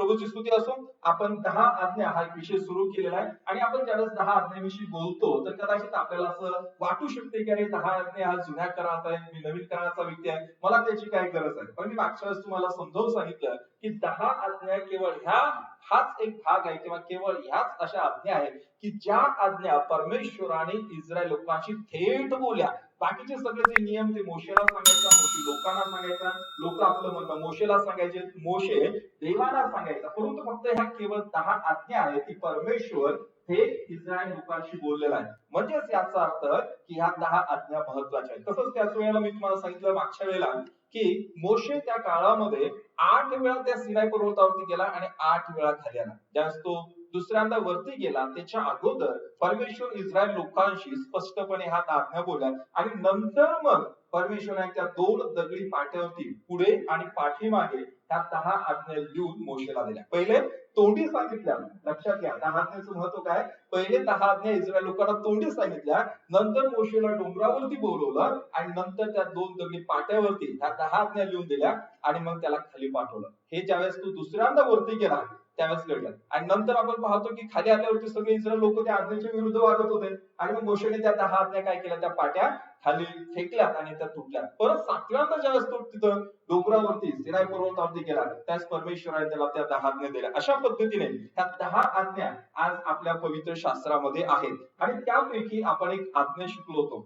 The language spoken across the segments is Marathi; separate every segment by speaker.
Speaker 1: प्रभूची स्तुती असो आपण दहा आज्ञा हा एक विषय सुरू केलेला आहे. आणि आपण ज्यावेळेस दहा आज्ञाविषयी बोलतो तर कदाचित आपल्याला असं वाटू शकते की अरे दहा आज्ञा हा जुन्या करात आहे मी नवीन काळाचा व्यक्ती आहे मला त्याची काय गरज आहे? पण मी मागच्या वेळेस तुम्हाला समजावून सांगितलं की दहा आज्ञा केवळ ह्या हाच एक भाग आहे किंवा केवळ ह्याच अशा आज्ञा आहेत की ज्या आज्ञा परमेश्वराने इस्रायल लोकांशी थेट बोलल्या. बाकीचे सगळे जे नियम ते मोशेला सांगायचा मोशे लोकांना सांगायचा लोक आपलं म्हणतात मोशेला सांगायचे मोशे देवाला सांगायचा. परंतु फक्त ह्या केवळ दहा आज्ञा आहेत की परमेश्वर हे इस्रायल लोकांशी बोललेलं आहे. म्हणजेच याचा अर्थ की ह्या दहा आज्ञा महत्त्वाच्या आहेत. तसंच त्याच वेळेला मी तुम्हाला सांगितलं मागच्या वेळेला की मोशे त्या काळामध्ये आठ वेळा त्या सिनाय पर्वतावरती गेला आणि आठ वेळा खाली आला. ज्यावेळेस तो दुसऱ्यांदा वरती गेला त्याच्या अगोदर परमेश्वर इस्रायल लोकांशी स्पष्टपणे हा आज्ञा बोलला. आणि नंतर मग परमेश्वराने त्या दोन दगडी पाट्यावरती पुढे आणि पाठीमागे त्या दहा आज्ञा लिहून मोशेला दिल्या. पहिले तोंडी सांगितल्या. लक्षात घ्या दहा आज्ञेचं महत्त्व काय? पहिले दहा आज्ञा इस्रायल लोकांना तोंडी सांगितल्या नंतर मोशेला डोंगरावरती बोलवलं आणि नंतर त्या दोन दगडी पाट्यावरती ह्या दहा आज्ञा लिहून दिल्या आणि मग त्याला खाली पाठवलं. हे ज्यावेळेस तू दुसऱ्यांदा वरती गेला त्यावेळेस घडलं आणि नंतर आपण पाहतो की खाली आल्यावरती सगळे इस्रायल लोक त्या आज्ञेच्या विरुद्ध वागत होते. आणि मग मोशेने त्या दहा आज्ञा काय केल्या? त्या पाट्या खाली फेकल्यात आणि त्या तुटल्या परत सातव्यांदा ज्यावेळेस तो तिथं डोंगरावरती सिनाय पर्वतावरती गेला त्याच परमेश्वराने त्याला त्या दहा आज्ञा दिल्या. अशा पद्धतीने ह्या दहा आज्ञा आज आपल्या पवित्र शास्त्रामध्ये आहेत. आणि त्यापैकी आपण एक आज्ञा शिकलो होतो.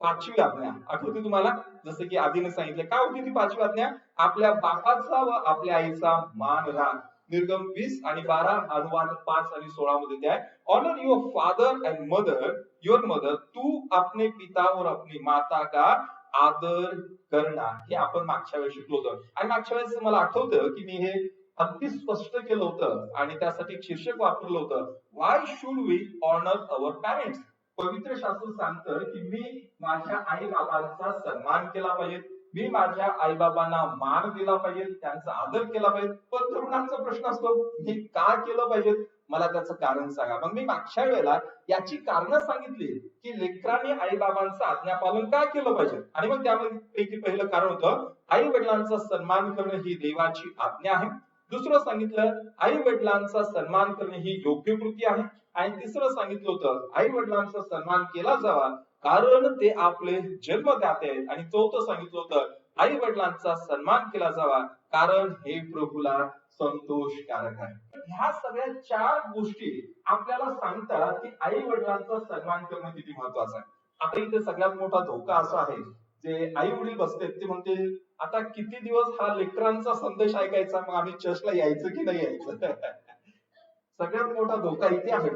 Speaker 1: पाचवी आज्ञा. आठवते तुम्हाला? जसं की आधीने सांगितलं. काय होती ती पाचवी आज्ञा? आपल्या बापाचा व आपल्या आईचा मान राख. निर्गम वीस आणि बारा अनुवाद पाच आणि सोळा मध्ये ते आहे honour your father and mother your mother तू आपले पिता और आपली माता का आदर करणार? हे आपण मागच्या वेळेस शिकलो होतो. आणि मागच्या वेळेस मला आठवतं की मी हे अगदी स्पष्ट केलं होतं आणि त्यासाठी शीर्षक वापरलं होतं. Why should we honour our parents पवित्र शास्त्र सांगतं की मी माझ्या आई बाबांचा सन्मान केला पाहिजे. मी माझ्या आई बाबांना मान दिला पाहिजे त्यांचा आदर केला पाहिजे. पण तरुणांचा प्रश्न असतो मी का केलं पाहिजे? मला त्याचं कारण सांगा. मग मी मागच्या वेळेला याची कारण सांगितली की लेकरांनी आईबाबांचं आज्ञापालन का केलं पाहिजे? आणि मग त्यामध्ये पहिलं कारण होतं आई वडिलांचा सन्मान करणं ही देवाची आज्ञा आहे. दुसरं सांगितलं आई वडिलांचा सन्मान करणे ही योग्य कृती आहे. आणि तिसरं सांगितलं होतं आई वडिलांचा सन्मान केला जावा कारण ते आपले जन्मदाते आहेत. आणि चौथं सांगितलं होतं आई वडिलांचा सन्मान केला जावा कारण हे प्रभूला संतोषकारक आहे. ह्या सगळ्या चार गोष्टी आपल्याला सांगतात की आई वडिलांचा सन्मान करणं किती महत्वाचं आहे. आता इथे सगळ्यात मोठा धोका असा आहे जे आई वडील बसतात ते म्हणतील आता किती दिवस हा लेकरांचा संदेश ऐकायचा? मग आम्ही चर्चला यायचं की नाही यायचं? सगळ्यात मोठा धोका इथे आहे.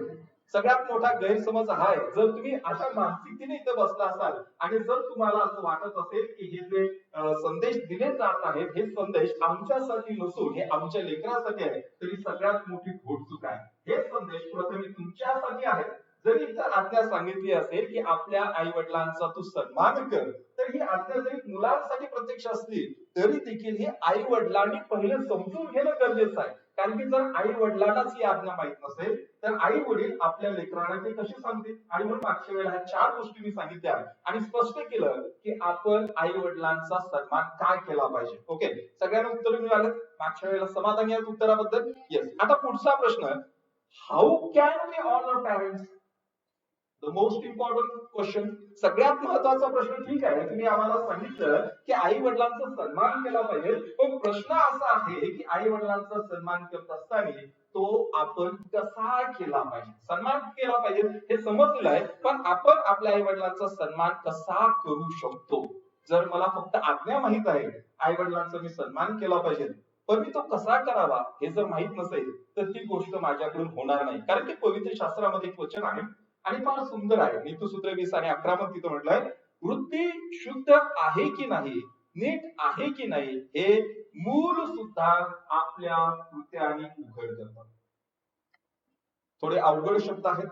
Speaker 1: सगळ्यात मोठा गैरसमज हा आहे. जर तुम्ही अशा मानसिकतेने इथे बसला असाल आणि जर तुम्हाला असं वाटत असेल की हे जे संदेश दिले जात आहेत हे संदेश आमच्यासाठी नसून हे आमच्या लेकरासाठी आहे तरी सगळ्यात मोठी घोडचूक आहे. हे संदेश प्रथम तुमच्यासाठी आहेत. जरी इथं आज्ञा सांगितली असेल की आपल्या आई वडिलांचा तू सन्मान कर तर ही आज्ञा जरी मुलांसाठी प्रत्यक्ष असली तरी देखील हे आई वडिलांनी पहिले समजून घेणं गरजेचं आहे. कारण की जर आई वडिलांनाच ही आज्ञा माहीत नसेल तर आई वडील आपल्या लेकरांना ते कशी सांगतील? आणि म्हणून मागच्या वेळेला ह्या चार गोष्टी मी सांगितल्या आणि स्पष्ट केलं की आपण आई वडिलांचा सन्मान काय केला पाहिजे? ओके? सगळ्यांना उत्तर मिळालं मागच्या वेळेला समाधानी आहेत उत्तराबद्दल? येस आता पुढचा प्रश्न how can we honour parents the most important question सगळ्यात महत्त्वाचा प्रश्न ठीक आहे. तुम्ही आम्हाला सांगितलं की आई वडिलांचा सन्मान केला पाहिजे. पण प्रश्न असा आहे की आई वडिलांचा सन्मान करत असताना तो आपण कसा केला पाहिजे? सन्मान केला पाहिजे हे समजलेलं आहे. पण आपण आपल्या आई वडिलांचा सन्मान कसा करू शकतो? जर मला फक्त आज्ञा माहीत आहे आई वडिलांचा मी सन्मान केला पाहिजे पण मी तो कसा करावा हे जर माहीत नसेल तर ती गोष्ट माझ्याकडून होणार नाही. कारण की पवित्र शास्त्रामध्ये एक वचन आहे. आणि फार सुंदर आहे. नीतसूत्र वीस आणि अकरा मध्ये तिथं म्हटलंय वृत्ती शुद्ध आहे की नाही? नीट आहे की नाही? हे मूल सुद्धा आपल्या कृत्याने उघड करतात. थोडे अवघड शब्द आहेत.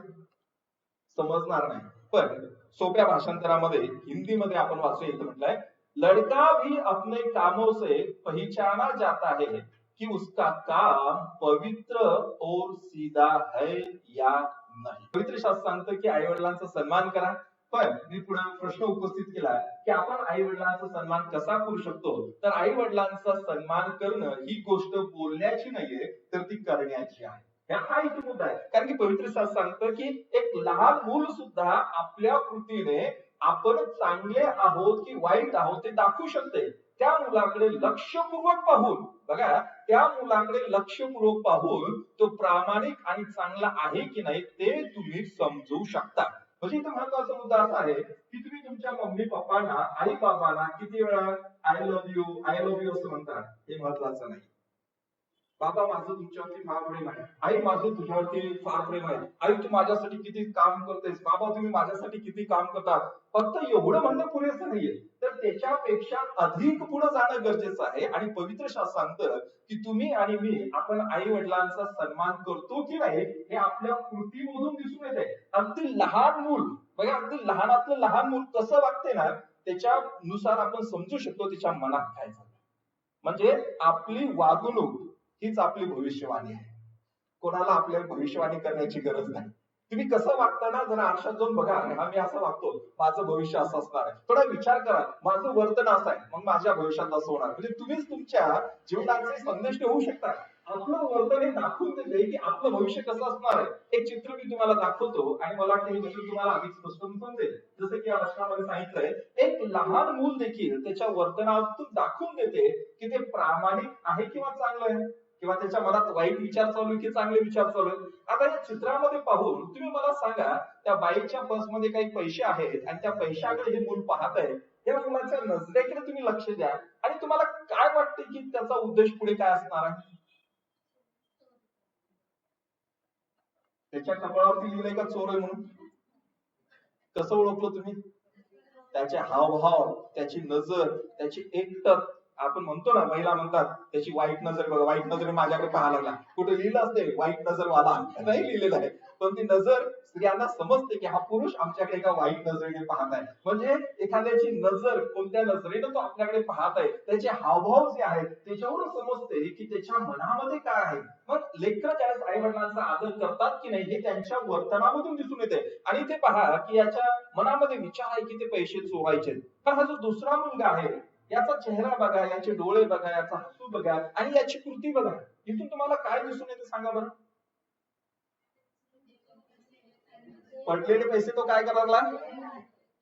Speaker 1: समजणार नाही. पण सोप्या भाषांतरामध्ये हिंदीमध्ये आपण वाचू इथं म्हटलंय लड़का भी अपने कामों से पहचाना जाता है कि उसका काम पवित्र और सीधा है या नाही. पवित्र शास्त्र सांगतं की आई वडिलांचा सन्मान करा. पण मी पुढे प्रश्न उपस्थित केला की आपण आई वडिलांचा सन्मान कसा करू शकतो? तर आई वडिलांचा सन्मान करणं ही गोष्ट बोलण्याची नाहीये तर ती करण्याची आहे. हा- एक मुद्दा आहे. कारण की पवित्र शास्त्र सांगतं की एक लहान मूल सुद्धा आपल्या कृतीने आपण चांगले आहोत की वाईट आहोत ते दाखवू शकते. त्या मुलाकडे लक्षपूर्वक पाहून. बघा त्या मुलाकडे लक्षपूर्वक पाहून तो प्रामाणिक आणि चांगला आहे की नाही ते तुम्ही समजू शकता. म्हणजे इथं महत्त्वाचा मुद्दा असा आहे की तुम्ही तुमच्या मम्मी पप्पांना आई बाबांना किती वेळा I love you I love you असं म्हणता? हे महत्वाचं नाही. बाबा माझं तुमच्यावरती फार प्रेम आहे. आई माझं तुझ्यावरती फार प्रेम आहे. आई तू माझ्यासाठी किती काम करतेस? बाबा तुम्ही माझ्यासाठी किती काम करतात? फक्त एवढं म्हणणं पुरेसं नाहीये. तर त्याच्यापेक्षा अधिक पुढे जाणं गरजेचं आहे. आणि पवित्र शास्त्र सांगतं की तुम्ही आणि मी आपण आई वडिलांचा सन्मान करतो की नाही हे आपल्या कृतीमधून दिसून येत आहे अगदी लहान मूल बघा अगदी लहानातलं लहान मूल कसं वागते ना त्याच्यानुसार आपण समजू शकतो त्याच्या मनात काय झालं. म्हणजे आपली वागणूक हीच आपली भविष्यवाणी आहे. कोणाला आपल्याला भविष्यवाणी करण्याची गरज नाही. तुम्ही कसं वागता ना जरा आरशात जाऊन बघा हा मी असं वागतो माझं भविष्य असं असणार आहे. थोडा विचार करा माझं वर्तन असं आहे मग माझ्या भविष्यात असं होणार. म्हणजे तुम्हीच तुमच्या जीवनाचे संदेश होऊ शकता. आपलं वर्तन हे दाखवून देते की आपलं भविष्य कसं असणार आहे. एक चित्र मी तुम्हाला दाखवतो आणि मला वाटतं हे चित्र तुम्हाला आधीच स्पष्ट समजेल. जसं की या वचनामध्ये सांगितलंय एक लहान मूल देखील त्याच्या वर्तनातून दाखवून देते की ते प्रामाणिक आहे किंवा चांगलं आहे. किंवा त्याच्या मनात वाईट विचार चालू आहे की चांगले विचार चालू आहेत? आता या चित्रामध्ये पाहून तुम्ही मला सांगा त्या बाईकच्या पर्समध्ये काही पैसे आहेत आणि त्या पैशाकडे हे मूल पाहत आहे या मुलाच्या नजरेकडे तुम्ही लक्ष द्या आणि तुम्हाला काय वाटते की त्याचा उद्देश पुढे काय असणार आहे? त्याच्या कपाळावरती लिहिलंय का चोर आहे म्हणून? कसं ओळखलं तुम्ही? त्याचे हावभाव त्याची नजर त्याची एकटक आपण म्हणतो ना महिला म्हणतात त्याची वाईट नजर बघा वाईट नजर माझ्याकडे पाहायला लागला कुठे लिहिलं असते वाईट नजर वाला नाही लिहिलेलं आहे. पण ती नजर स्त्रियांना समजते की हा पुरुष आमच्याकडे एका वाईट नजरेने पाहत आहे. म्हणजे एखाद्याची नजर कोणत्या नजरेने तो आपल्याकडे पाहत आहे त्याचे हावभाव जे आहेत त्याच्यावरून समजते की त्याच्या मनामध्ये काय आहे. मग लेकर त्या आई वडिलांचा आदर करतात की नाही हे त्यांच्या वर्तनामधून दिसून येते. आणि ते पहा की याच्या मनामध्ये विचार आहे की ते पैसे चोरायचे पण हा जो दुसरा मुलगा आहे याचा चेहरा बघा याचे डोळे बघा याचा हसू बघा आणि याची कृती बघा. इथून तुम्हाला काय दिसून येते सांगा बरं? पडलेले पैसे तो काय करायला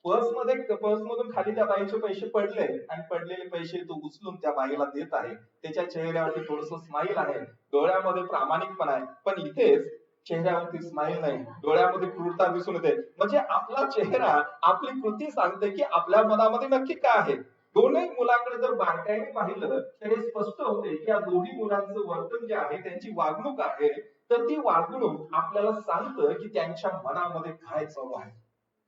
Speaker 1: पर्समध्ये पर्स मधून खाली त्या बाईचे पैसे पडले आणि पडलेले पैसे तो उचलून त्या बाईला देत आहे. त्याच्या चेहऱ्यावरती थोडस स्माईल आहे. डोळ्यामध्ये प्रामाणिकपणा आहे. पण इथेच चेहऱ्यावरती स्माईल नाही. डोळ्यामध्ये क्रूरता दिसून येते. म्हणजे आपला चेहरा आपली कृती सांगते की आपल्या मनामध्ये नक्की काय आहे? दोनही मुलाकडे जर बारकाईने पाहिलं तर हे स्पष्ट होते की या दोन्ही मुलांचं वर्तन जे आहे त्यांची वागणूक आहे तर ती वागणूक आपल्याला सांगतं की त्यांच्या मनामध्ये काय चालू आहे.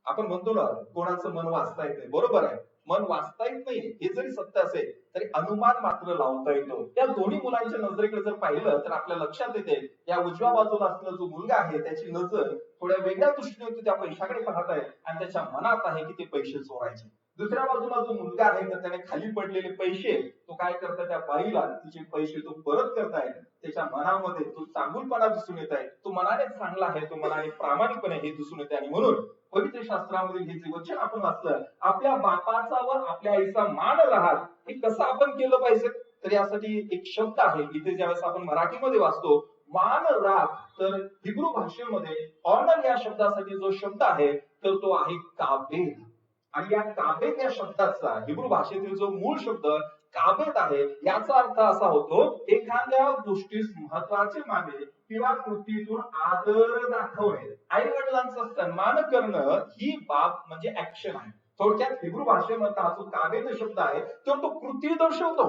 Speaker 1: आपण म्हणतो ना कोणाचं मन वाचता येत नाही. बरोबर आहे. मन वाचता येत नाही हे जरी सत्य असेल तरी अनुमान मात्र लावता येतो. या दोन्ही मुलांच्या नजरेकडे जर पाहिलं तर आपल्या लक्षात येते या उजव्या बाजूला असलेला जो मुलगा आहे त्याची नजर थोड्या वेगळ्या दृष्टीने त्या पैशाकडे पाहत आहे आणि त्याच्या मनात आहे की ते पैसे चोरायचे. दुसऱ्या बाजूला जो मुलगा आहे तर त्याने खाली पडलेले पैसे तो काय करता त्या बाईला तिचे पैसे तो परत करताय त्याच्या मनामध्ये तो चांगुलपणा दिसून येत आहे. तो मनाने चांगला आहे तो मनाने प्रामाणिकपणे हे दिसून येते आणि म्हणून पवित्र शास्त्रामध्ये हे जे वचन आपण वाचलं आपल्या बापाचा व आपल्या आईचा मान राहत हे कसं आपण केलं पाहिजे? तर यासाठी एक शब्द आहे इथे ज्यावेळेस आपण मराठीमध्ये वाचतो मान राग तर हिब्रू भाषेमध्ये ऑनर या शब्दासाठी जो शब्द आहे तर तो आहे काबेद आणि या काबेत या शब्दाचा हिब्रू भाषेतील जो मूळ शब्द काबेत आहे याचा अर्थ असा होतो एखाद्या गोष्टीस महत्त्वाचे माने किंवा कृतीतून आदर दाखवणे. आई वडिलांचा सन्मान करणं ही बाब म्हणजे ऍक्शन आहे. थोडक्यात हिब्रू भाषेमध्ये हा जो काबेत शब्द आहे तर तो कृती दर्शवतो.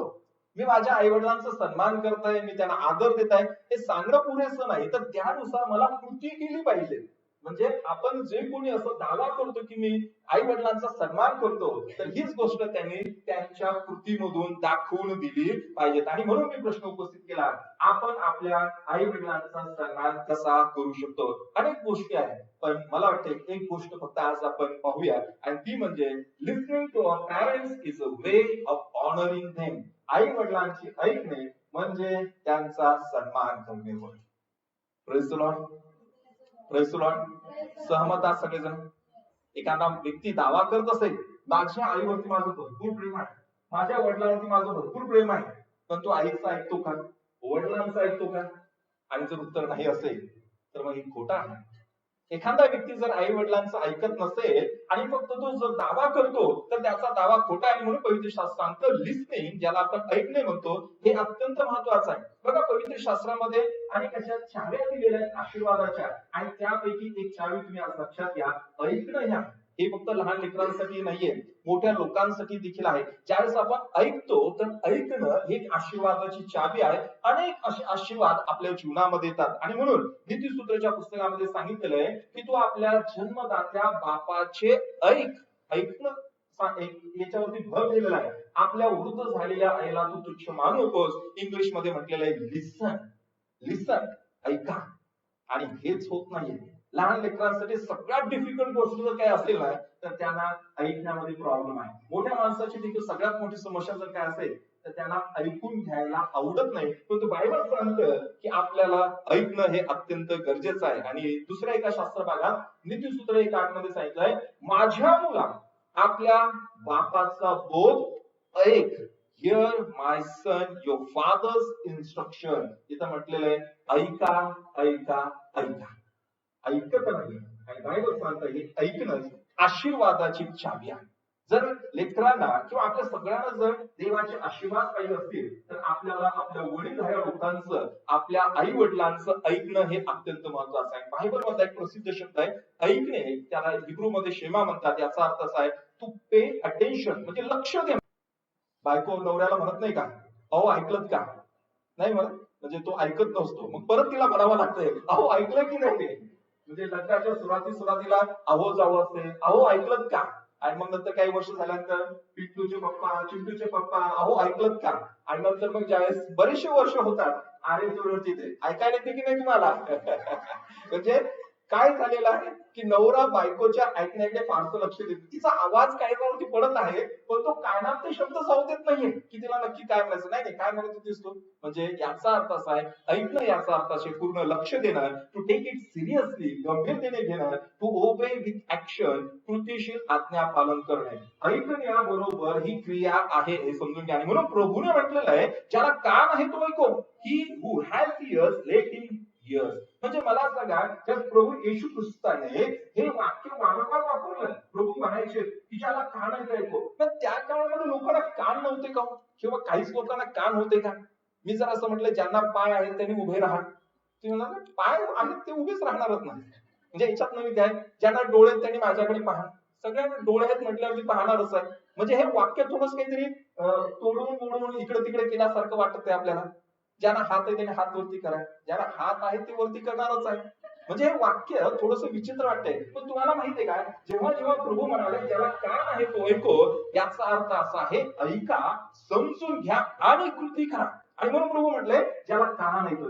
Speaker 1: मी माझ्या आई वडिलांचा सन्मान करताय मी त्यांना आदर देत आहे हे सांगणं पुरेसं नाही. तर त्यानुसार मला कृती केली पाहिजे. म्हणजे आपण जे कोणी असं दावा करतो की मी आई वडिलांचा सन्मान करतो तर हीच गोष्ट त्यांनी त्यांच्या कृतीमधून दाखवून दिली पाहिजेत. आणि म्हणून मी प्रश्न उपस्थित केला आपण आपल्या आई वडिलांचा सन्मान कसा करू शकतो? अनेक गोष्टी आहेत पण मला वाटते एक गोष्ट फक्त आज आपण पाहूया आणि ती म्हणजे listening to our parents is a way of honouring them आई वडिलांची ऐकणे म्हणजे त्यांचा सन्मान करणे होय प्रेस लॉर्ड प्रेस लॉर्ड सहमत आहात सगळेजण? एखादा व्यक्ती दावा करत असेल माझ्या आईवरती माझं भरपूर प्रेम आहे. माझ्या वडिलांवरती माझं भरपूर प्रेम आहे. पण तो आईचा ऐकतो का? वडिलांचा ऐकतो का? आणि जर उत्तर नाही असेल तर मग हे खोटा आहे. एखादा व्यक्ती जर आई वडिलांचं ऐकत नसेल आणि फक्त तो जर दावा करतो तर त्याचा दावा खोटा आहे म्हणून पवित्र शास्त्र सांगतं लिस्निंग ज्याला आपण ऐकणे म्हणतो हे अत्यंत महत्वाचं आहे. बघा पवित्र शास्त्रामध्ये अनेक अशा चाव्या दिलेल्या आहेत आशीर्वादाच्या. आणि त्यापैकी एक चावी तुम्ही आज लक्षात घ्या. ऐकणं ह्या. हे फक्त लहान लेकरांसाठी नाहीये मोठ्या लोकांसाठी देखील आहे. ज्यावेळेस आपण ऐकतो तर ऐकणं हे एक आशीर्वादाची चाबी आहे. अनेक असे आशीर्वाद आपल्या जीवनामध्ये येतात. आणि म्हणून नीतीसूत्राच्या पुस्तकामध्ये सांगितलेलं आहे की तू आपल्या जन्मदात्या बापाचे ऐक. ऐकणं याच्यावरती भर दिलेला आहे. आपल्या वृद्ध झालेल्या आईला तू तुच्छ मानू नकोस. इंग्लिशमध्ये म्हटलेलं आहे लिसन लिसन ऐका. आणि हेच होत नाही लहान लेकरांसाठी सगळ्यात डिफिकल्ट गोष्ट जर काय असेल ना तर त्यांना ऐकण्यामध्ये प्रॉब्लेम आहे. मोठ्या माणसाची देखील सगळ्यात मोठी समस्या जर काय असेल तर त्यांना ऐकून घ्यायला आवडत नाही. परंतु बायबल सांगतं की आपल्याला ऐकणं हे अत्यंत गरजेचं आहे. आणि दुसऱ्या एका शास्त्र भागात नीतीसूत्र एक आठमध्ये सांगितलंय माझ्या मुला आपल्या बापाचा बोध ऐक. Hear my son your father's instruction इथं म्हटलेलं आहे ऐका ऐका ऐका. ऐकत नाही आणि बायबल सांगतं हे ऐकणं आशीर्वादाची चावी आहे. जर लेकरांना किंवा आपल्या सगळ्यांना जर देवाचे आशीर्वाद पाहिजे असतील तर आपल्याला आपल्या वडीलधाऱ्या लोकांचं आपल्या आई वडिलांचं ऐकणं हे अत्यंत महत्वाचं आहे. बायबलमध्ये एक प्रसिद्ध शब्द आहे ऐकणे. त्याला हिब्रू मध्ये शेमा म्हणतात याचा अर्थ असा आहे तू पे अटेन्शन म्हणजे लक्ष दे. बायको नवऱ्याला म्हणत नाही का अहो ऐकलत का? नाही म्हणत. म्हणजे तो ऐकत नसतो. मग परत तिला म्हणावं लागतंय अहो ऐकलं की नाही? ते म्हणजे लग्नाच्या सुरुवाती सुरुवातीला अहो जावं असते. अहो ऐकलं का? आणि मग नंतर काही वर्ष झाल्यानंतर पिंटूचे पप्पा चिंटूचे पप्पा अहो ऐकलत का? आणि नंतर मग ज्यावेळेस बरेचसे वर्ष होतात आरे जोडवरती ते ऐकायला येते की नाही तुम्हाला? म्हणजे काय झालेलं आहे की नवरा बायकोच्या ऐकण्याकडे फारसं लक्ष देत तिचा आवाज कानावरती पडत आहे पण तो कानात ते शब्द जाऊ देत नाहीये. की तिला नक्की काय म्हणायचं? नाही काय म्हणायचं दिसतो म्हणजे याचा अर्थ असा आहे ऐकणं याचा अर्थ असे पूर्ण लक्ष देणार टू टेक इट सिरियसली गंभीरतेने घेणार टू ओबे विथ ऍक्शन कृतीशील आज्ञा पालन करणे. ऐकण्याबरोबर ही क्रिया आहे हे समजून घ्या. आणि म्हणून प्रभूने म्हटलेलं आहे ज्याला कान आहे तो ऐको. He who has ears let him ears म्हणजे मला सांगा त्या प्रभू येशू ख्रिस्ताने हे वाक्य वारंवार वापरलं प्रभू म्हणायचे की ज्याला कान आहे ऐको पण त्या काळामध्ये लोकांना कान नव्हते का हो? किंवा काहीच लोकांना कान होते का? मी जर असं म्हटलं ज्यांना पाय आहेत त्यांनी उभे राहा. तुम्ही पाय आहेत ते उभेच राहणारच नाही. म्हणजे याच्यात नवीन काय ज्यांना डोळे त्यांनी माझ्याकडे पहा. सगळ्यांना डोळे आहेत म्हटल्यावरती पाहणारच आहे. म्हणजे हे वाक्य थोडंच काहीतरी तोडून मोडून इकडे तिकडे केल्यासारखं वाटत आहे आपल्याला. ज्यांना हात आहे त्याने हात वरती करा. ज्याला हात आहे ते वरती करणारच आहे म्हणजे हे वाक्य थोडस विचित्र वाटतंय. पण तुम्हाला माहितीये का जेव्हा जेव्हा प्रभू म्हणाले त्याला काय आहे तो ऐको? याचा अर्थ असा आहे ऐका समजून घ्या आणि कृती करा. आणि म्हणून प्रभू म्हटले ज्याला कान आहे तो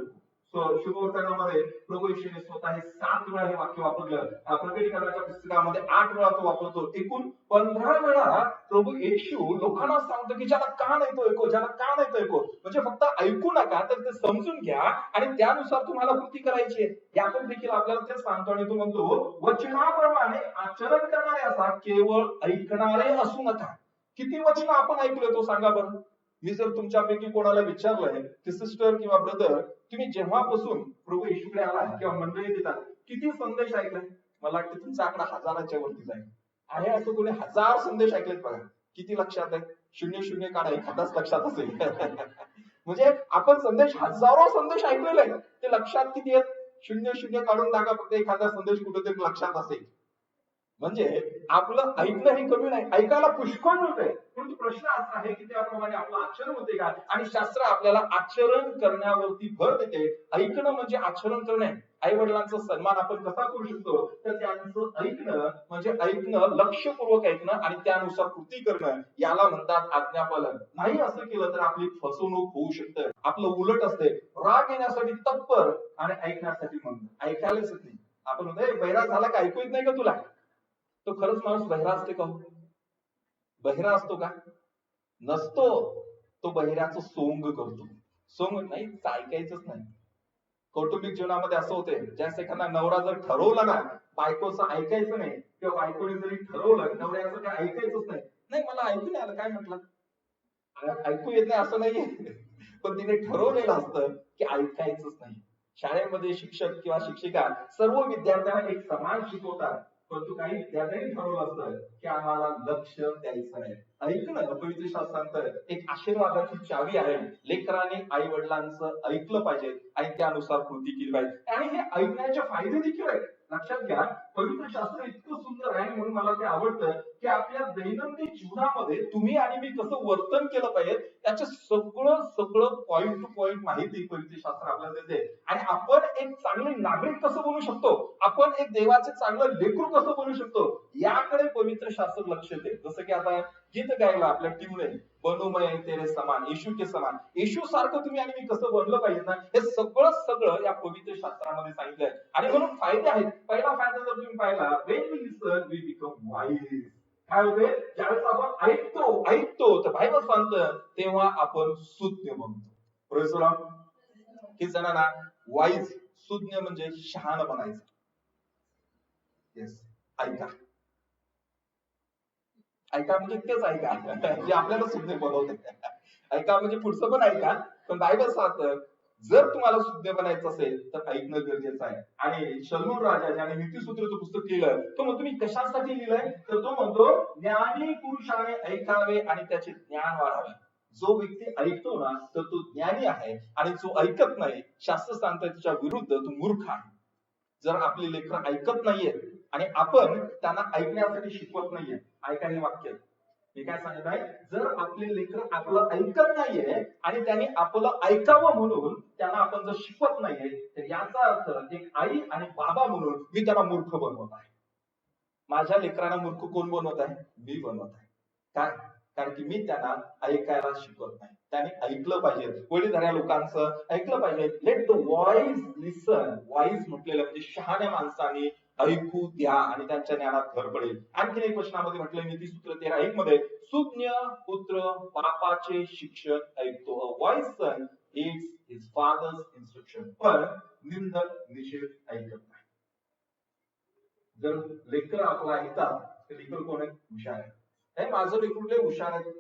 Speaker 1: सो- शुभवर्तनामध्ये प्रभू येशूने स्वतः हे सात वेळा हे वाक्य वापरलं. प्रकटीकरणाच्या पुस्तकामध्ये आठ वेळा तो वापरतो. एकूण पंधरा वेळा प्रभू येशू लोकांना सांगतो की ज्याला का नाही तो ऐको ज्याला का नाही तो ऐको? म्हणजे फक्त ऐकू नका तर ते समजून घ्या आणि त्यानुसार तुम्हाला कृती करायची आहे. यातून देखील आपल्याला ते सांगतो आणि तो म्हणतो वचनाप्रमाणे आचरण करणारे असा केवळ ऐकणारे असू नका. किती वचन आपण ऐकलोय तो सांगा बरं. मी जर तुमच्यापैकी कोणाला विचारलंय की सिस्टर किंवा ब्रदर तुम्ही जेव्हापासून प्रभू येशूकडे आला किंवा मंडळी देतात किती संदेश ऐकलाय? मला वाटतं तुमचा आकडा हजाराच्या वरती जाईल. आहे असं कोणी हजार संदेश ऐकलेत बघा. किती लक्षात आहे? शून्य शून्य काढा एखादाच लक्षात असेल. म्हणजे आपण संदेश हजारो संदेश ऐकलेले आहेत. ते लक्षात किती आहेत? शून्य शून्य काढून टाका फक्त एखादा संदेश कुठेतरी लक्षात असेल. म्हणजे आपलं ऐकणं हे कमी नाही ऐकायला पुष्कळ आहे परंतु प्रश्न असा आहे की त्याप्रमाणे आपलं आचरण होते का? आणि शास्त्र आपल्याला आचरण करण्यावरती भर देते. ऐकणं म्हणजे आचरण करणे. आई वडिलांचा सन्मान आपण कसा करू शकतो? तर त्यांचं ऐकणं म्हणजे ऐकणं लक्षपूर्वक ऐकणं आणि त्यानुसार कृती करणं याला म्हणतात आज्ञापालन. नाही असं केलं तर आपली फसवणूक होऊ शकते. आपलं उलट असते. राग येण्यासाठी तत्पर आणि ऐकण्यासाठी मंद. ऐकायलाच येत नाही. आपण म्हणतो "ए, झाला का? ऐकू येत नाही का तुला? तो खरंच माणूस बहिरा असते का हो? बहिरा असतो का? नसतो. तो बहिऱ्याचं सोंग करतो. सोंग नाही ऐकायचंच नाही. कौटुंबिक जीवनामध्ये असं होते ज्यास एखादा नवरा जर ठरवला ना बायकोचं ऐकायचं नाही किंवा बायकोने जरी ठरवलं नवऱ्याचं काय ऐकायचंच नाही. नाही मला ऐकू नाही आलं काय म्हटलं? ऐकू येत नाही असं नाहीये. पण तिने ठरवलेलं असतं की ऐकायचंच नाही. शाळेमध्ये शिक्षक किंवा शिक्षिका सर्व विद्यार्थ्यांना एक समान शिकवतात. परंतु काही विद्यार्थ्यांनी ठरवलं असतं की आम्हाला लक्ष द्यायचं आहे ऐकणं पवित्र शास्त्रांत एक आशीर्वादाची चावी आहे. लेकराने आई वडिलांचं ऐकलं पाहिजे. आणि त्यानुसार कृती केली पाहिजे. आणि हे ऐकण्याचे फायदे देखील आहेत. लक्षात घ्या पवित्र शास्त्र इतकं सुंदर आहे म्हणून मला ते आवडतं की आपल्या दैनंदिन जीवनामध्ये तुम्ही आणि मी कसं वर्तन केलं पाहिजे त्याचं सगळं सगळं पॉइंट टू पॉइंट माहिती पवित्र शास्त्र आपल्याला देते. आणि आपण एक चांगले नागरिक कसं बनू शकतो? आपण एक देवाचे चांगलं लेकरू कसं बनू शकतो? याकडे पवित्र शास्त्र लक्ष देत. जसं की आता गीत गायला आपल्या टीमने बनूमय तेरे समान येशू के समान. येशू सारखं तुम्ही आणि मी कसं बनलं पाहिजे ना हे सगळं सगळं या पवित्र शास्त्रामध्ये सांगितलंय. आणि म्हणून फायदे आहेत. पहिला फायदा जर तुम्ही पाहिला when we listen we become wise काय होते ज्यावेळेस आपण ऐकतो ऐकतो तर बायबल सांगतं तेव्हा आपण सुज्ञ बनतो. Praise हे जणांना? वाईज सुज्ञ म्हणजे शहाण बनायचं येस ऐका. ऐका म्हणजे तेच ऐका. जे आपल्याला सुज्ञ बनवते ऐका म्हणजे पुढचं पण ऐका. पण बायबल सांगतं जर तुम्हाला शुद्ध बनायचं असेल तर ऐकणं गरजेचं आहे. आणि शल्मूर राजा ज्याने नीतीसूत्रचं पुस्तक लिहिलं तो म्हणतो मी कशासाठी लिहिलंय? तर तो म्हणतो ज्ञानी पुरुषाने ऐकावे आणि त्याचे ज्ञान वाढावे. जो व्यक्ती ऐकतो ना तर तो ज्ञानी आहे. आणि जो ऐकत नाही शास्त्र सांगतं त्याच्या विरुद्ध तो मूर्ख आहे. जर आपले लेखन ऐकत नाहीये आणि आपण त्यांना ऐकण्यासाठी शिकवत नाहीये ऐका हे वाक्य. मी काय सांगत आहे जर आपले लेकर आपलं ऐकत नाहीये आणि त्यांनी आपलं ऐकावं म्हणून त्यांना आपण जर शिकवत नाहीये तर याचा अर्थ एक आई आणि बाबा म्हणून मी त्यांना मूर्ख बनवत आहे. माझ्या लेकरांना मूर्ख कोण बनवत आहे? मी बनवत आहे. काय? कारण की मी त्यांना ऐकायला शिकवत नाही. त्याने ऐकलं पाहिजे. वडीलधाऱ्या लोकांचं ऐकलं पाहिजे. Let the voice listen voice म्हटलेलं म्हणजे शहाण्या माणसाने ऐकू द्या आणि त्यांच्या ज्ञानात भर पडेल आणखीन एक वचनामध्ये म्हटलं नीती सूत्र तेरा एक मध्ये सुज्ञ पुत्र बापाचे शिक्षण ऐकतो. Voice son it's his father's instruction पण निंदक निषेध ऐकत नाही. जर लेकर आपला ऐकतात तर लेकर कोण आहे हुशार आहे माझं लेकर लय हुशार आहे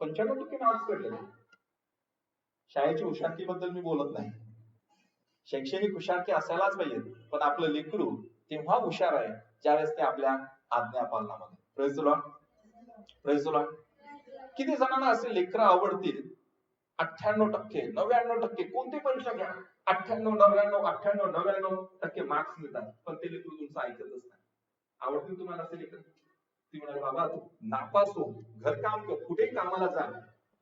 Speaker 1: पंच्याण्णव टक्के मार्क्स पडले. शाळेची हुशारकीबद्दल मी बोलत नाही. शैक्षणिक हुशारकी असायलाच पाहिजे पण आपलं लेकरू तेव्हा हुशार आहे ज्यावेळेस ते आपल्या आज्ञा पालनामध्ये. प्रेज किती जणांना असे लेकर आवडतील? अठ्ठ्याण्णव टक्के नव्याण्णव टक्के कोणती परीक्षा घ्या? अठ्ठ्याण्णव नव्याण्णव अठ्ठ्याण्णव नव्याण्णव टक्के मार्क्स मिळतात पण ते लेकर तुमचं ऐकतच नाही. आवडतील तुम्हाला असे लेकर? ती म्हणाले बाबा तू नापास हो. घरकाम कर कुठेही कामाला जा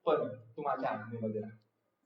Speaker 1: पण तू माझ्या आज्ञेमध्ये राहा.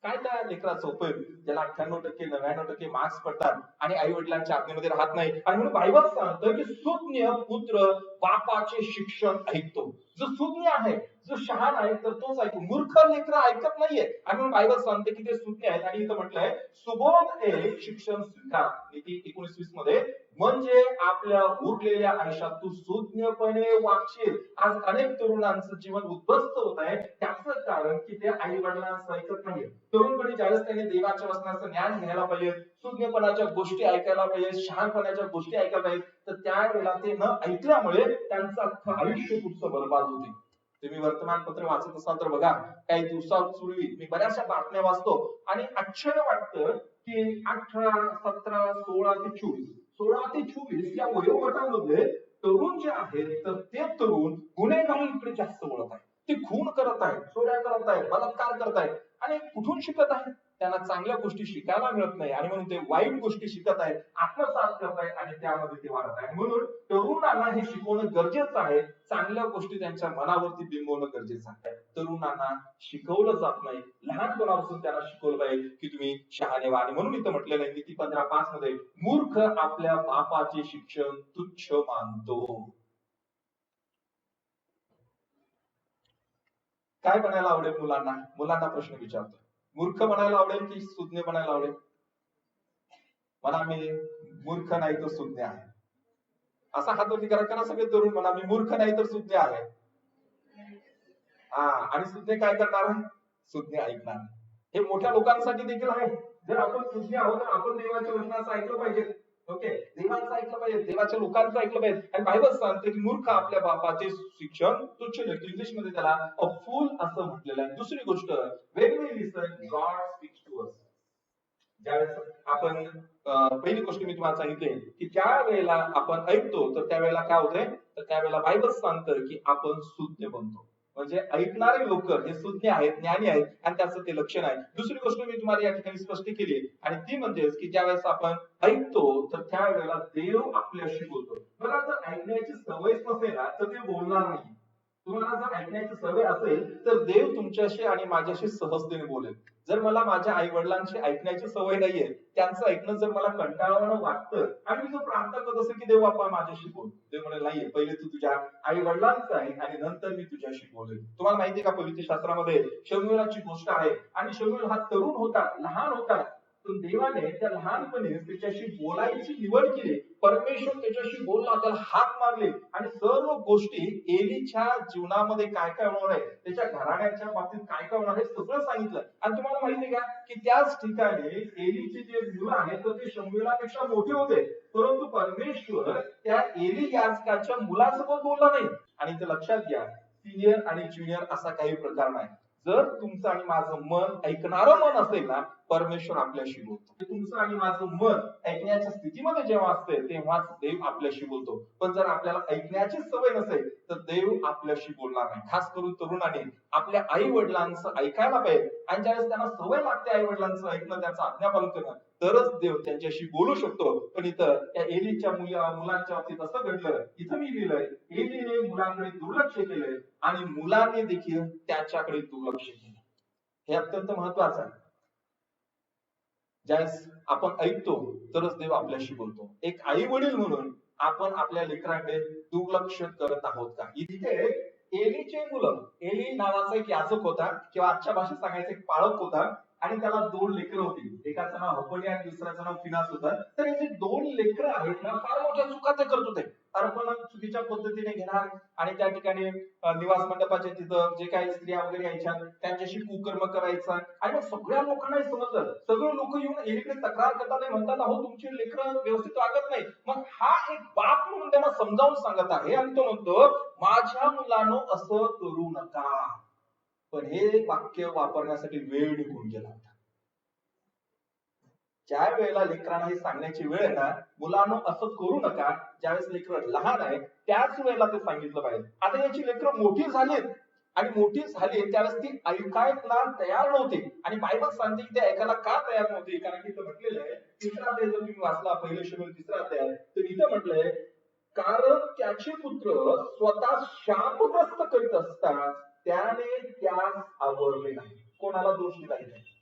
Speaker 1: काय त्या लेकराचा उपयोग? ज्याला अठ्ठ्याण्णव टक्के नव्याण्णव टक्के मार्क्स पडतात आणि आई वडिलांच्या आज्ञेमध्ये राहत नाही. आणि म्हणून बायबल सांगतं की सुज्ञ पुत्र बापाचे शिक्षण ऐकतो. जो सुज्ञ आहे जो शहाण आहे तर तोच ऐकतो मूर्ख लेकर ऐकत नाहीये. आणि म्हणून बायबल सांगते की ते सुज्ञ आहेत. आणि इथं म्हटलंय सुबोध हे शिक्षण स्वीकार. नीती एकोणीस वीसमध्ये म्हणजे आपल्या उरलेल्या आयुष्यात तू सुज्ञपणे वागशील. आज अनेक तरुणांचं जीवन उद्ध्वस्त होत आहे. त्याचं कारण की ते आई वडिलांचं ऐकत नाहीये. तरुणपणी ज्यावेळेस त्यांनी देवाच्या वचनाचं ज्ञान घ्यायला पाहिजे सुज्ञपणाच्या गोष्टी ऐकायला पाहिजे शहाणपणाच्या गोष्टी ऐकायला पाहिजे तर त्यावेळेला ते न ऐकल्यामुळे त्यांचं अख्खं आयुष्य पुढचं बरबाद होते. तुम्ही वर्तमानपत्र वाचत असाल तर बघा काही दिवसापूर्वी मी बऱ्याचशा बातम्या वाचतो आणि आश्चर्य वाटतं की अठरा सतरा सोळा ते चोवीस सोळा ते चोवीस या वयोगटामध्ये तरुण जे आहेत तर ते तरुण गुन्हेगारीकडे जास्त वळत आहेत. ते खून करत आहेत चोऱ्या करत आहेत बलात्कार करत आहेत आणि कुठून शिकत आहेत? त्यांना चांगल्या गोष्टी शिकायला मिळत नाही आणि म्हणून ते वाईट गोष्टी शिकत आहेत आत्मसात करत आहेत आणि त्यामध्ये ते वाढत आहेत. म्हणून तरुणांना हे शिकवणं गरजेचं आहे. चांगल्या गोष्टी त्यांच्या मनावरती बिंबवणं गरजेचं आहे. तरुणांना शिकवलं जात नाही. लहानपणापासून त्यांना शिकवलं पाहिजे की तुम्ही शहाणे व्हा. आणि म्हणून इथं म्हटलेलं आहे नीती पंधरा पाच मध्ये मूर्ख आपल्या बापाचे शिक्षण तुच्छ मानतो. काय बनायला आवडेल मुलांना? मुलांना प्रश्न विचारतो मूर्ख बनायला आवडेल की सुज्ञ म्हणायला आवडेल? म्हणा मी मूर्ख नाही तर सुज्ञ आहे. असा हातवरती करा करा सगळे तरुण म्हणा मी मूर्ख नाही तर सुज्ञ आहे. हा आणि सुज्ञ काय करणार? सुज्ञ ऐकणार. हे मोठ्या लोकांसाठी देखील आहे. जर आपण सुज्ञ आहोत तर आपण देवाच्या वचनाचं ऐकलं पाहिजे. ओके? देवाचं ऐकलं पाहिजे देवाच्या लोकांचं ऐकलं पाहिजे. आणि बायबल सांगते की मूर्ख आपल्या बापाचे शिक्षण तुच्छ इंग्लिशमध्ये त्याला अ फूल असं म्हटलेलं आहे. दुसरी गोष्ट when we listen God speaks to us ज्यावेळेस आपण पहिली गोष्ट मी तुम्हाला सांगितले की ज्या वेळेला आपण ऐकतो तर त्यावेळेला काय होतंय? तर त्यावेळेला बायबल सांगतं की आपण सुज्ञ बनतो. म्हणजे ऐकणारे लोक हे सुज्ञ आहेत ज्ञानी आहेत आणि त्याचं ते लक्षण आहे. दुसरी गोष्ट मी तुम्हाला या ठिकाणी स्पष्ट केली आहे आणि ती म्हणजेच की ज्या वेळेस आपण ऐकतो तर त्यावेळेला देव आपल्याशी बोलतो. बघा जर ऐकण्याची सवयच नसेल ना तर ते बोलणार नाही. तुम्हाला जर ऐकण्याची सवय असेल तर देव तुमच्याशी आणि माझ्याशी सहजतेने बोलेल. जर मला माझ्या आई वडिलांची ऐकण्याची सवय नाहीये त्यांचं ऐकणं जर मला कंटाळवाणं वाटतं आणि मी जो प्रार्थना करत असेल की देव बाप्पा माझ्याशी बोल देव म्हणे नाहीये पहिले तू तुझ्या आई वडिलांचं आहे आणि नंतर मी तुझ्याशी बोलेल तुम्हाला माहितीये का पवित्र शास्त्रामध्ये शमुलाची गोष्ट आहे आणि शमुल हा तरुण होता लहान होता देवाने त्या लहानपणी त्याच्याशी बोलायची निवड केली. परमेश्वर त्याच्याशी बोलला त्याला हात मारले. आणि सर्व गोष्टी एलीच्या जीवनामध्ये काय काय होणार आहे त्याच्या घराण्याच्या बाबतीत काय काय होणार आहे सगळं सांगितलं. आणि तुम्हाला माहिती आहे का की त्याच ठिकाणी एलीचे जे मुलं आहेत तर ते शंभूलापेक्षा मोठे होते. परंतु परमेश्वर त्या एली याचकाच्या मुलासोबत बोलला नाही. आणि ते लक्षात घ्या सिनियर आणि ज्युनियर असा काही प्रकार नाही. जर तुमचं आणि माझं मन ऐकणारं मन असेल ना परमेश्वर आपल्याशी बोलतो. तुमचं आणि माझं मन ऐकण्याच्या स्थितीमध्ये जेव्हा असते तेव्हाच देव आपल्याशी बोलतो. पण जर आपल्याला ऐकण्याची सवय नसेल तर देव आपल्याशी बोलणार नाही. खास करून तरुणाने आपल्या आई वडिलांचं ऐकायला पाहिजे. आणि ज्यावेळेस त्यांना सवय लागते आई वडिलांचं ऐकणं त्याचं आज्ञापालन करणं तरच देव त्यांच्याशी बोलू शकतो. पण इथं त्या एलीच्या मुला मुलांच्या बाबतीत असं घडलं. इथं मी लिहिलंय एलीने मुलांकडे दुर्लक्ष केलंय आणि मुलाने देखील त्याच्याकडे दुर्लक्ष केलं. हे अत्यंत महत्वाचं आहे. ज्यावेळेस आपण ऐकतो तरच देव आपल्याशी बोलतो. एक आई वडील म्हणून आपण आपल्या लेकरांकडे दुर्लक्ष करत आहोत का? इथे एलीचे मुलं एली नावाचा एक याचक होता किंवा आजच्या भाषेत सांगायचं एक पाळक होता आणि त्याला दोन लेकरं होती. एकाचं नाव हपणी आणि दुसऱ्याचं नाव फिनास होतं. तर हे जे दोन लेकरं आहेत ना फार मोठ्या चुका ते करत होते. अर्पण चुकीच्या पद्धतीने घेणार आणि त्या ठिकाणी निवास मंडपाच्या तिथं जे काही स्त्रिया वगैरे यायच्या त्यांच्याशी कुकर्म करायचा. आणि मग सगळ्या लोकांना समजलं. सगळे लोक येऊन एकीकडे तक्रार करतात आणि म्हणतात अहो तुमची लेकरं व्यवस्थित वागत नाही मग हा एक बाप म्हणून त्यांना समजावून सांगत आहे. आणि तो म्हणतो माझ्या मुलानं असं करू नका. पण हे वाक्य वापरण्यासाठी वेळ निघून गेला होता. ज्या वेळेला लेकरांना हे सांगण्याची वेळ आहे ना मुलांना असं करू नका ज्यावेळेस लेकर लहान आहे त्याच वेळेला ते सांगितलं पाहिजे. आता याची लेकरं मोठी झालीत. आणि मोठी झाली त्यावेळेस ती ऐकायला तयार नव्हती. आणि बायबल सांगते की ते ऐकायला का तयार नव्हती? कारण की इथं म्हटलेलं आहे तिसरा अध्याय जर तुम्ही वाचला पहिले शब्द तिसरा अध्याय तर इथं म्हटलंय कारण त्याचे पुत्र स्वतः शापग्रस्त करीत असतात त्याने त्यास आवडले नाही. कोणाला दोष दिला इथे?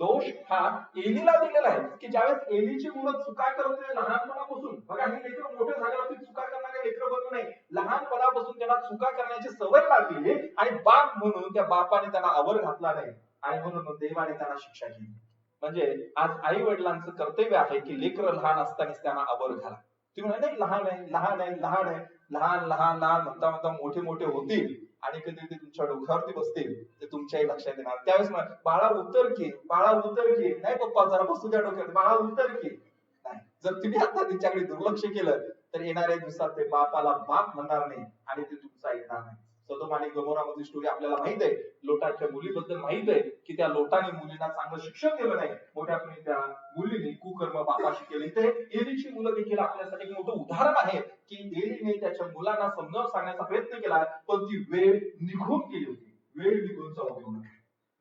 Speaker 1: दोष हा एलीला दिलेला आहे की ज्यावेळेस एलीची मुलं चुका करते लहानपणापासून. बघा हे लेकर मोठे झाल्यावरती चुका करणारे लेकर बनू नाही. लहानपणापासून त्यांना चुका करण्याची सवय लागली आणि बाप म्हणून त्या बापाने त्यांना आवर घातला नाही. आणि म्हणून देवाने त्यांना शिक्षा केली. म्हणजे आज आई वडिलांचं कर्तव्य आहे की लेकर लहान असतानाच त्यांना आवर घाला. तुम्ही म्हणाल, नाही लहान आहे लहान आहे लहान आहे लहान लहान लहान म्हणता म्हणता मोठे मोठे होतील. आणि कधी ते तुमच्या डोक्यावरती बसतील ते तुमच्याही लक्षात येणार. त्यावेळेस बाळा उतर की बाळा उतर की नाही पप्पा जरा बसू द्या डोक्यावर बाळा उतर की नाही. जर तुम्ही आता तिच्याकडे दुर्लक्ष केलं तर येणाऱ्या दिवसात ते बापाला बाप म्हणणार नाही आणि ते तुमचा ऐकणार नाही. सदोम आणि गमोरा स्टोरी आपल्याला माहीत आहे. लोटाच्या मुलीबद्दल माहीत आहे की त्या लोटाने मुलींना चांगलं शिक्षण केलं नाही. मोठ्यापणी त्या मुलीने कुकर्म बापाशी केले. ते एलीची मुलं देखील आपल्यासाठी एक मोठं उदाहरण आहे की एलीने त्याच्या मुलांना समजावून सांगण्याचा प्रयत्न केला पण ती वेळ निघून गेली होती. वेळ निघून जाऊ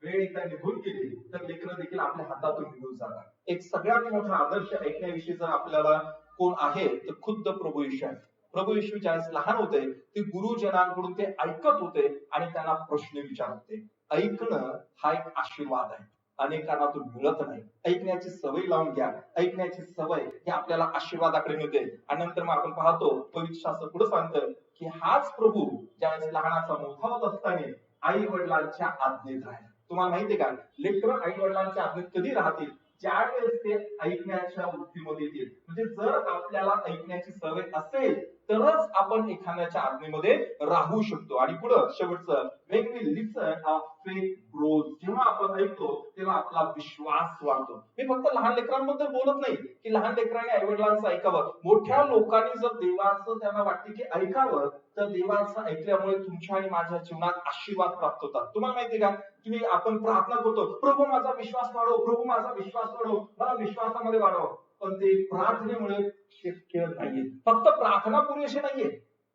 Speaker 1: वेळ एकदा निघून गेली तर लेकरं देखील आपल्या हातातून निघून जातात. एक सगळ्यात मोठा आदर्श ऐकण्याविषयी जर आपल्याला कोण आहे तर खुद्द प्रभू येशू आहे. प्रभू येशू ज्यावेळेस लहान होते ते गुरुजनांकडून ते ऐकत होते आणि त्यांना प्रश्न विचारत. होते ऐकणं हा एक आशीर्वाद आहे. अनेकांना तो मिळत नाही. ऐकण्याची सवय लावून घ्या. ऐकण्याची सवय हे आपल्याला आशीर्वादाकडे मिळते आणि नंतर मग आपण पाहतो पवित्र शास्त्र पुढे सांगतं की हाच प्रभू ज्यावेळेस लहानाचा मोठा होत असताना आई वडिलांच्या आज्ञेत राहील. तुम्हाला माहितीये का? लेकर आई वडिलांच्या आज्ञेत कधी राहतील? ज्यावेळेस ते ऐकण्याच्या वृत्तीमध्ये येतील. म्हणजे जर आपल्याला ऐकण्याची सवय असेल तरच आपण एखाद्याच्या आज्ञेमध्ये राहू शकतो. आणि पुढं शेवटचं when we listen a faith जेव्हा आपण ऐकतो तेव्हा आपला विश्वास वाढतो. मी फक्त लहान लेकरांबद्दल बोलत नाही की लहान लेकरांनी आई वडिलांचं ऐकावं. मोठ्या लोकांनी जर देवाचं त्यांना वाटते की ऐकावं तर देवाचं ऐकल्यामुळे तुमच्या आणि माझ्या जीवनात आशीर्वाद प्राप्त होतात. तुम्हाला माहितीये का? तुम्ही आपण प्रार्थना करतो प्रभू माझा विश्वास वाढव प्रभू माझा विश्वास वाढव मला विश्वासामध्ये वाढव. पण ते प्रार्थनेमुळे शक्य नाहीये फक्त प्रार्थना पुरेशी नाहीये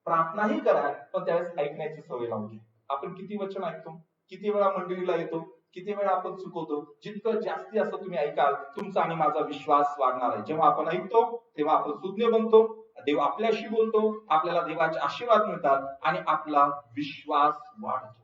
Speaker 1: प्रार्थनाही करा पण त्यावेळेस ऐकण्याची सवय लावून घ्या. आपण किती वचन ऐकतो किती वेळा मंडळीला येतो किती वेळा आपण चुकवतो जितकं जास्ती असं तुम्ही ऐकाल तुमचा आणि माझा विश्वास वाढणार आहे. जेव्हा आपण ऐकतो तेव्हा आपण सुज्ञ बनतो देव आपल्याशी बोलतो आपल्याला देवाचे आशीर्वाद मिळतात आणि आपला विश्वास वाढतो.